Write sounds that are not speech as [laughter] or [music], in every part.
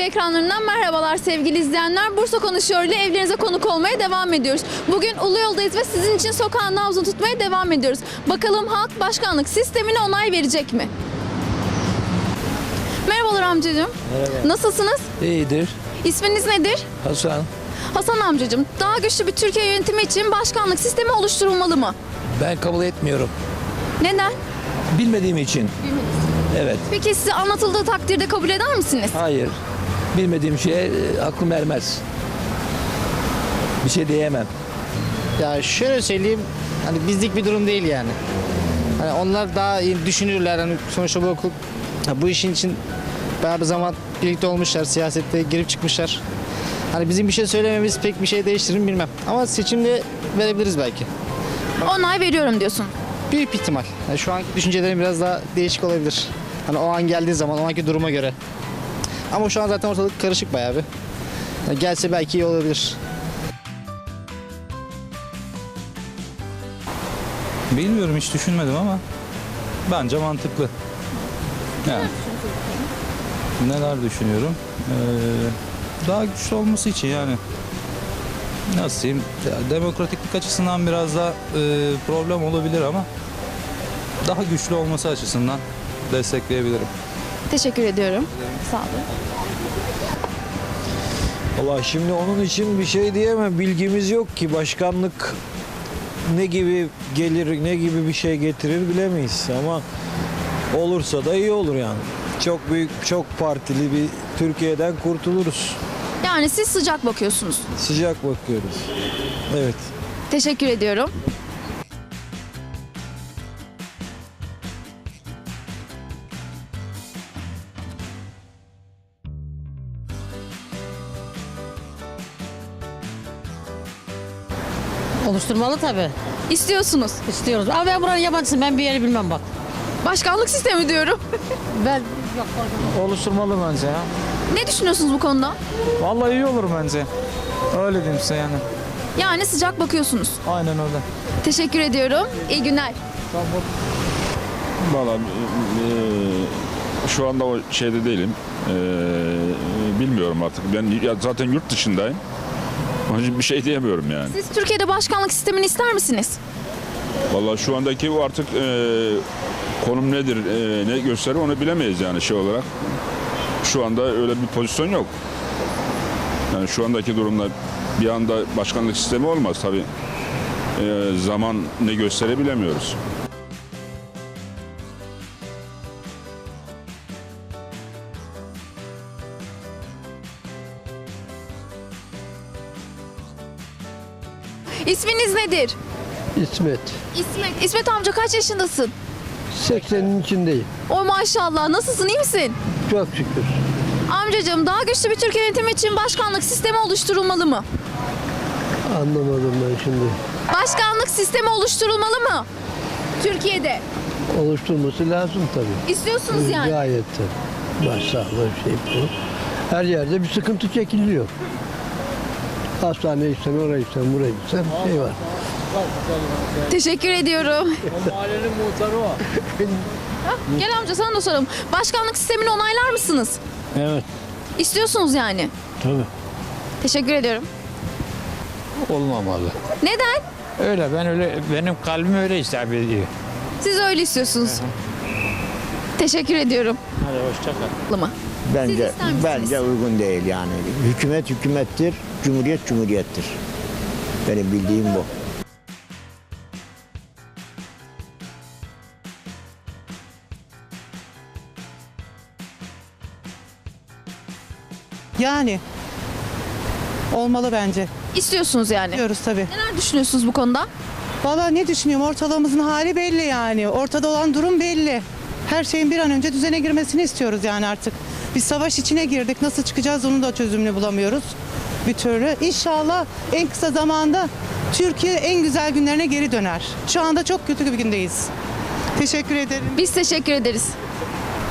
TV ekranlarından merhabalar sevgili izleyenler. Bursa Konuşuyor ile evlerinize konuk olmaya devam ediyoruz. Bugün Ulu Yol'dayız ve sizin için sokağın nabzını tutmaya devam ediyoruz. Bakalım halk başkanlık sistemine onay verecek mi? Merhabalar amcacığım. Merhaba. Nasılsınız? İyidir. İsminiz nedir? Hasan, Hasan amcacığım. Daha güçlü bir Türkiye yönetimi için başkanlık sistemi oluşturulmalı mı? ben kabul etmiyorum. Neden? Bilmediğim için. Evet. Peki size anlatıldığı takdirde kabul eder misiniz? Hayır. Bilmediğim şeye e, aklım ermez. Bir şey diyemem. Ya şöyle söyleyeyim, hani bizlik bir durum değil yani. Hani onlar daha iyi düşünürler hani sonuçta bu okul ha, bu işin için bayağı bir zaman birlikte olmuşlar, siyasette girip çıkmışlar. Hani bizim bir şey söylememiz pek bir şey değiştirir mi bilmem. Ama seçimde verebiliriz belki. Onay veriyorum diyorsun. Büyük ihtimal. Yani şu anki düşüncelerim biraz daha değişik olabilir. Hani o an geldiği zaman, o anki duruma göre. Ama şu an zaten ortalık karışık bayağı bir. Yani gelse belki iyi olabilir. Bilmiyorum hiç düşünmedim ama bence mantıklı. Yani. Neler düşünüyorum? Ee, daha güçlü olması için yani. Nasıl diyeyim? Demokratiklik açısından biraz daha e, problem olabilir ama daha güçlü olması açısından destekleyebilirim. Teşekkür ediyorum. Sağ olun. Valla şimdi onun için bir şey diyemem. Bilgimiz yok ki başkanlık ne gibi gelir, ne gibi bir şey getirir bilemeyiz. Ama olursa da iyi olur yani. Çok büyük, çok partili bir Türkiye'den kurtuluruz. Yani siz sıcak bakıyorsunuz. Sıcak bakıyoruz. Evet. Teşekkür ediyorum. Oluşturmalı tabii. İstiyorsunuz. İstiyoruz. Ama ben buranın yabancısıyım. Ben bir yeri bilmem bak. Başkanlık sistemi diyorum. [laughs] Ben Oluşturmalı bence ya. ne düşünüyorsunuz bu konuda? Vallahi iyi olur bence. Öyle diyeyim size yani. Yani sıcak bakıyorsunuz. Aynen öyle. Teşekkür ediyorum. İyi günler. Valla e, şu anda o şeyde değilim. E, bilmiyorum artık. Ben ya zaten yurt dışındayım. Onun için bir şey diyemiyorum yani. Siz Türkiye'de başkanlık sistemini ister misiniz? Valla şu andaki o artık e, konum nedir, e, ne gösterir onu bilemeyiz yani şey olarak. Şu anda öyle bir pozisyon yok. Yani şu andaki durumda bir anda başkanlık sistemi olmaz tabii. E, zaman ne gösterir İsminiz nedir? İsmet. İsmet. İsmet amca kaç yaşındasın? 80'in içindeyim. O maşallah. Nasılsın? iyi misin? Çok şükür. Amcacığım daha güçlü bir Türkiye yönetimi için başkanlık sistemi oluşturulmalı mı? Anlamadım ben şimdi. Başkanlık sistemi oluşturulmalı mı? Türkiye'de. Oluşturması lazım tabii. İstiyorsunuz yani. Gayet tabii. Başsağlığı şey bu. Her yerde bir sıkıntı çekiliyor. Hastaneye gitsen, oraya gitsen, buraya gitsen şey var. Teşekkür ediyorum. O mahallenin muhtarı o. [laughs] Gel amca sana da soralım. Başkanlık sistemini onaylar mısınız? Evet. İstiyorsunuz yani. Tabii. Teşekkür ediyorum. Olmamalı. Neden? Öyle ben öyle benim kalbim öyle hitap ediyor. Siz öyle istiyorsunuz. Teşekkür ediyorum. Hadi hoşça kal. Mı? Bence bence uygun değil yani. Hükümet hükümettir, cumhuriyet cumhuriyettir. Benim bildiğim bu. Yani olmalı bence. İstiyorsunuz yani. Diyoruz tabii. Neler düşünüyorsunuz bu konuda? Valla ne düşünüyorum? Ortalığımızın hali belli yani. Ortada olan durum belli. Her şeyin bir an önce düzene girmesini istiyoruz yani artık. Biz savaş içine girdik. Nasıl çıkacağız onu da çözümünü bulamıyoruz bir türlü. İnşallah en kısa zamanda Türkiye en güzel günlerine geri döner. Şu anda çok kötü bir gündeyiz. Teşekkür ederim. Biz teşekkür ederiz.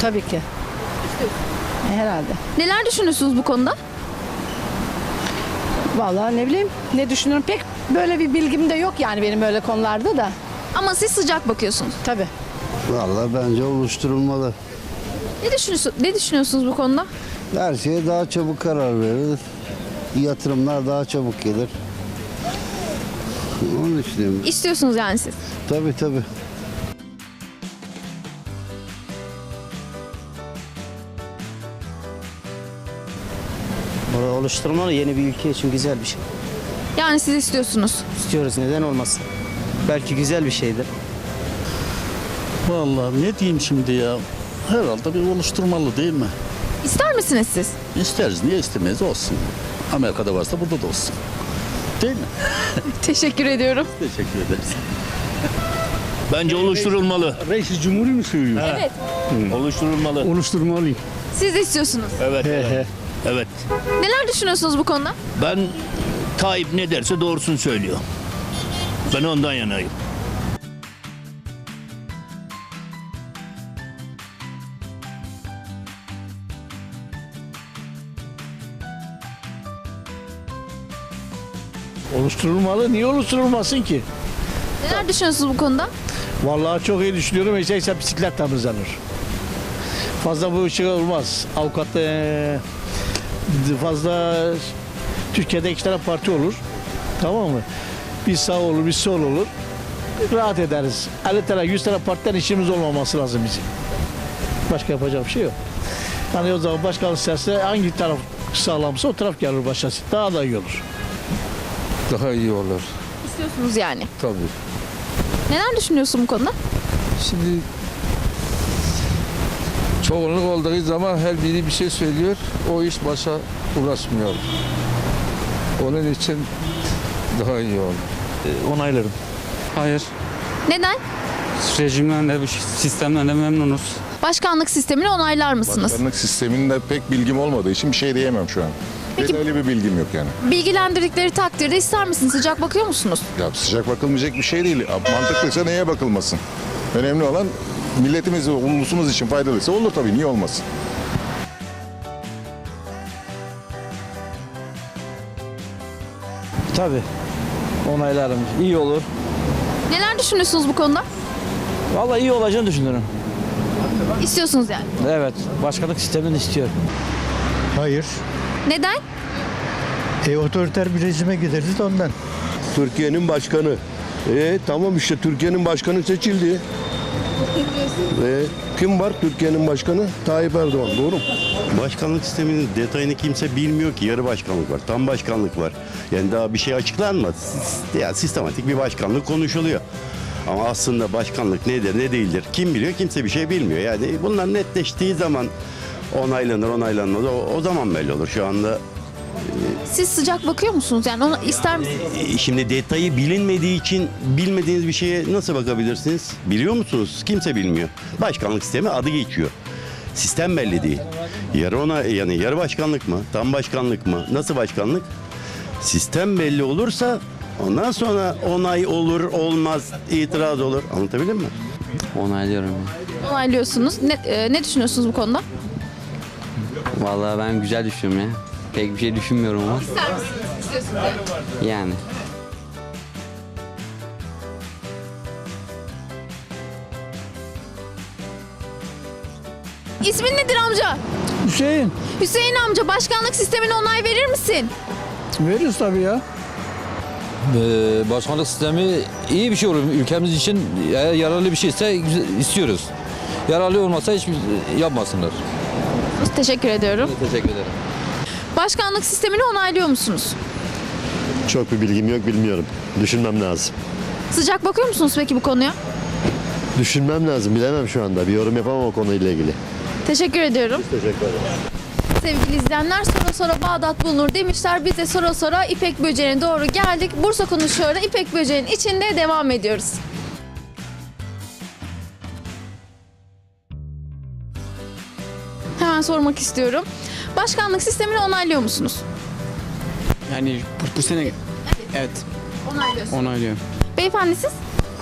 tabii ki. Herhalde. Neler düşünüyorsunuz bu konuda? Vallahi ne bileyim ne düşünüyorum pek böyle bir bilgim de yok yani benim öyle konularda da. Ama siz sıcak bakıyorsunuz. Tabii. Vallahi bence oluşturulmalı. Ne düşünüyorsun, ne düşünüyorsunuz bu konuda? Her şeye daha çabuk karar verir. Yatırımlar daha çabuk gelir. Onu düşünüyorum. İstiyorsunuz yani siz. Tabii tabii. Oluşturmalı yeni bir ülke için güzel bir şey. Yani siz istiyorsunuz. İstiyoruz neden olmasın. Belki güzel bir şeydir. Vallahi ne diyeyim şimdi ya? Herhalde bir oluşturmalı değil mi? İster misiniz siz? İsteriz. Niye istemeyiz? Olsun. Amerika'da varsa burada da olsun. Değil mi? [laughs] Teşekkür ediyorum. Teşekkür ederiz. Bence oluşturulmalı. Reis Cumhur'u mu söylüyor? Evet. Oluşturulmalı. Oluşturmalı. Siz de istiyorsunuz. Evet. evet. evet. Neler düşünüyorsunuz bu konuda? Ben Tayyip ne derse doğrusunu söylüyor. Ben ondan yanayım. Oluşturulmalı. Niye oluşturulmasın ki? Neler düşünüyorsunuz bu konuda? Vallahi çok iyi düşünüyorum. Ise ise bisiklet temizlenir. Fazla bu şey olmaz. Avukat fazla Türkiye'de iki tane parti olur. Tamam mı? Bir sağ olur, bir sol olur. Rahat ederiz. 50 tane, 100 tane partiden işimiz olmaması lazım bizim. Başka yapacak bir şey yok. Yani o zaman başkanlık isterse hangi taraf sağlamsa o taraf gelir başkası. Daha da iyi olur. Daha iyi olur. İstiyorsunuz yani. Tabii. Neler düşünüyorsun bu konuda? Şimdi çoğunluk olduğu zaman her biri bir şey söylüyor. O iş başa uğraşmıyor. Onun için daha iyi olur. Onaylarım. Hayır. Neden? Rejimden de bu sistemden de memnunuz. Başkanlık sistemini onaylar mısınız? Başkanlık sisteminde pek bilgim olmadığı için bir şey diyemem şu an. Peki- Öyle bir bilgim yok yani. Bilgilendirdikleri takdirde ister misiniz? Sıcak bakıyor musunuz? Ya sıcak bakılmayacak bir şey değil. Mantıklıysa neye bakılmasın? Önemli olan milletimiz ve ulusumuz için faydalıysa olur tabii. Niye olmasın? Tabii. Onaylarım. İyi olur. Neler düşünüyorsunuz bu konuda? Vallahi iyi olacağını düşünüyorum. İstiyorsunuz yani. Evet. Başkanlık sistemini istiyorum. Hayır. Neden? E, otoriter bir rejime gideriz de ondan. Türkiye'nin başkanı. E tamam işte Türkiye'nin başkanı seçildi. E, kim var Türkiye'nin başkanı? Tayyip Erdoğan. Doğru mu? Başkanlık sisteminin detayını kimse bilmiyor ki. Yarı başkanlık var, tam başkanlık var. Yani daha bir şey açıklanmadı. Sis- Ya sistematik bir başkanlık konuşuluyor. Ama aslında başkanlık nedir, ne değildir? Kim biliyor? Kimse bir şey bilmiyor. Yani bunlar netleştiği zaman onaylanır, onaylanmaz. O, o zaman belli olur. Şu anda Siz sıcak bakıyor musunuz? Yani onu ister misiniz? e, şimdi detayı bilinmediği için bilmediğiniz bir şeye nasıl bakabilirsiniz? Biliyor musunuz? Kimse bilmiyor. Başkanlık sistemi adı geçiyor. Sistem belli değil. Yarı ona yani yarı başkanlık mı? Tam başkanlık mı? Nasıl başkanlık? Sistem belli olursa ondan sonra onay olur, olmaz, itiraz olur. Anlatabildim mi? Onaylıyorum. Onaylıyorsunuz. Ne, e, ne düşünüyorsunuz bu konuda? Vallahi ben güzel düşünüyorum ya. Pek bir şey düşünmüyorum ama İster misiniz? İstiyorsunuz yani. İsmin nedir amca? Hüseyin. Hüseyin amca başkanlık sistemine onay verir misin? Veririz tabii ya. Ee, başkanlık sistemi iyi bir şey olur. Ülkemiz için eğer yararlı bir şeyse güzel- istiyoruz. Yararlı olmasa hiç yapmasınlar. Teşekkür ediyorum. Teşekkür ederim. Başkanlık sistemini onaylıyor musunuz? Çok bir bilgim yok bilmiyorum. Düşünmem lazım. Sıcak bakıyor musunuz peki bu konuya? Düşünmem lazım. Bilemem şu anda. Bir yorum yapamam o konuyla ilgili. Teşekkür ediyorum. Teşekkür ederim. Sevgili izleyenler sonra sonra Bağdat bulunur demişler. Biz de sonra sonra İpek Böceği'ne doğru geldik. Bursa konuşuyor da İpek Böceği'nin içinde devam ediyoruz. Sormak istiyorum. Başkanlık sistemini onaylıyor musunuz? Yani bu, bu sene evet Onaylıyorsunuz. onaylıyorum. Beyefendi siz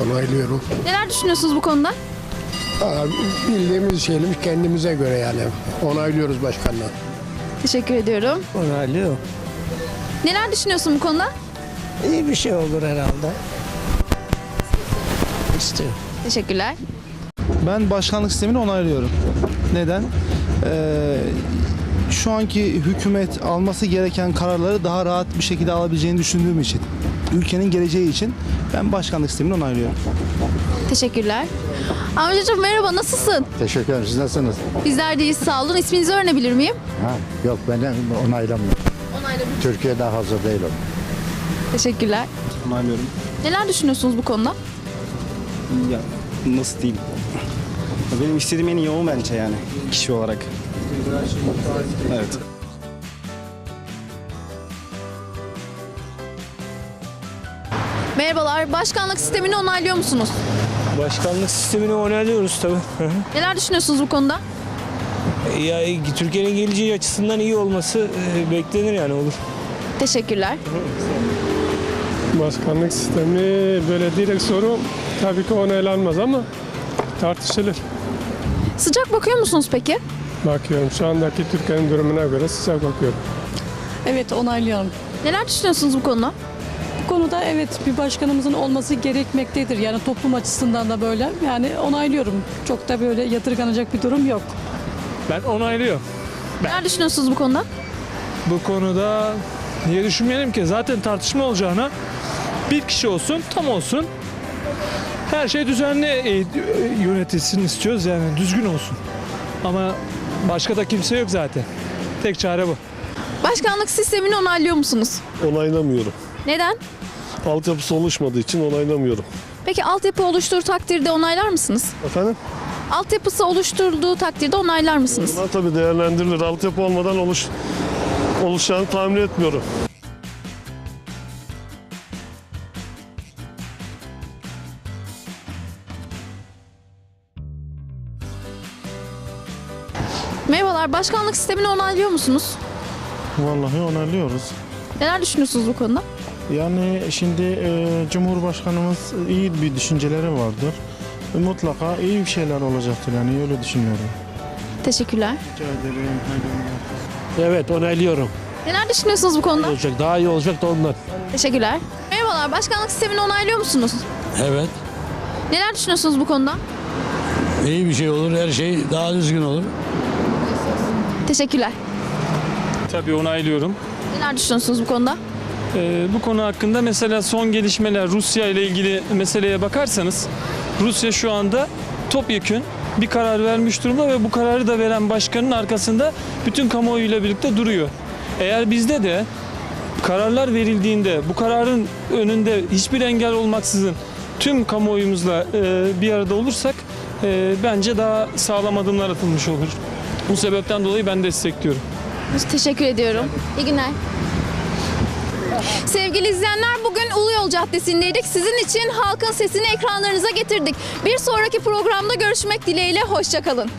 Onaylıyorum. neler düşünüyorsunuz bu konuda? Aa, bildiğimiz şeyimiz kendimize göre yani. Onaylıyoruz başkanla. Teşekkür ediyorum. Onaylıyor. Neler düşünüyorsun bu konuda? İyi bir şey olur herhalde. İstiyor. Teşekkürler. Ben başkanlık sistemini onaylıyorum. Neden? Ee, şu anki hükümet alması gereken kararları daha rahat bir şekilde alabileceğini düşündüğüm için, ülkenin geleceği için ben başkanlık sistemini onaylıyorum. Teşekkürler. Amcacığım merhaba nasılsın? Teşekkür ederim. Siz nasılsınız? Bizler de iyiyiz sağ olun. İsminizi öğrenebilir miyim? Ha, yok ben onaylamıyorum. Onaylamıyorum. Türkiye daha hazır değil o. Teşekkürler. Onaylıyorum. Neler düşünüyorsunuz bu konuda? Ya nasıl diyeyim? Benim istediğim en iyi o bence yani kişi olarak. Evet. Merhabalar. Başkanlık sistemini onaylıyor musunuz? Başkanlık sistemini onaylıyoruz tabii. Neler düşünüyorsunuz bu konuda? ya Türkiye'nin geleceği açısından iyi olması e, beklenir yani olur. Teşekkürler. Başkanlık sistemi böyle direkt soru tabii ki onaylanmaz ama tartışılır. Sıcak bakıyor musunuz peki? Bakıyorum şu andaki Türkiye'nin durumuna göre sıcak bakıyorum. Evet onaylıyorum. Neler düşünüyorsunuz bu konuda? Bu konuda evet bir başkanımızın olması gerekmektedir. Yani toplum açısından da böyle. Yani onaylıyorum. Çok da böyle yadırganacak bir durum yok. Ben onaylıyorum. Neler düşünüyorsunuz bu konuda? Bu konuda niye düşünmeyelim ki? Zaten tartışma olacağına bir kişi olsun, tam olsun. Her şey düzenli e, yönetilsin istiyoruz yani düzgün olsun. Ama başka da kimse yok zaten. Tek çare bu. Başkanlık sistemini onaylıyor musunuz? Onaylamıyorum. Neden? Altyapısı oluşmadığı için onaylamıyorum. Peki altyapı oluşturduğu takdirde onaylar mısınız? Efendim? Altyapısı oluşturduğu takdirde onaylar mısınız? Bunlar tabii değerlendirilir. Altyapı olmadan oluş, oluşacağını tahmin etmiyorum. Merhabalar. Başkanlık sistemini onaylıyor musunuz? Vallahi onaylıyoruz. Neler düşünüyorsunuz bu konuda? Yani şimdi e, Cumhurbaşkanımız iyi bir düşünceleri vardır. E, mutlaka iyi bir şeyler olacaktır yani öyle düşünüyorum. Teşekkürler. Rica ederim. Evet onaylıyorum. Neler düşünüyorsunuz bu konuda? Olacak daha iyi olacak da ondan. Teşekkürler. Merhabalar. Başkanlık sistemini onaylıyor musunuz? Evet. Neler düşünüyorsunuz bu konuda? İyi bir şey olur. Her şey daha düzgün olur. Teşekkürler. Tabii onaylıyorum. Neler düşünüyorsunuz bu konuda? Ee, bu konu hakkında mesela son gelişmeler Rusya ile ilgili meseleye bakarsanız Rusya şu anda topyekün bir karar vermiş durumda ve bu kararı da veren başkanın arkasında bütün kamuoyuyla birlikte duruyor. Eğer bizde de kararlar verildiğinde bu kararın önünde hiçbir engel olmaksızın tüm kamuoyumuzla e, bir arada olursak e, bence daha sağlam adımlar atılmış olur. Bu sebepten dolayı ben destekliyorum. Teşekkür ediyorum. İyi günler. Sevgili izleyenler bugün Ulu Yol Caddesi'ndeydik. Sizin için halkın sesini ekranlarınıza getirdik. Bir sonraki programda görüşmek dileğiyle hoşçakalın.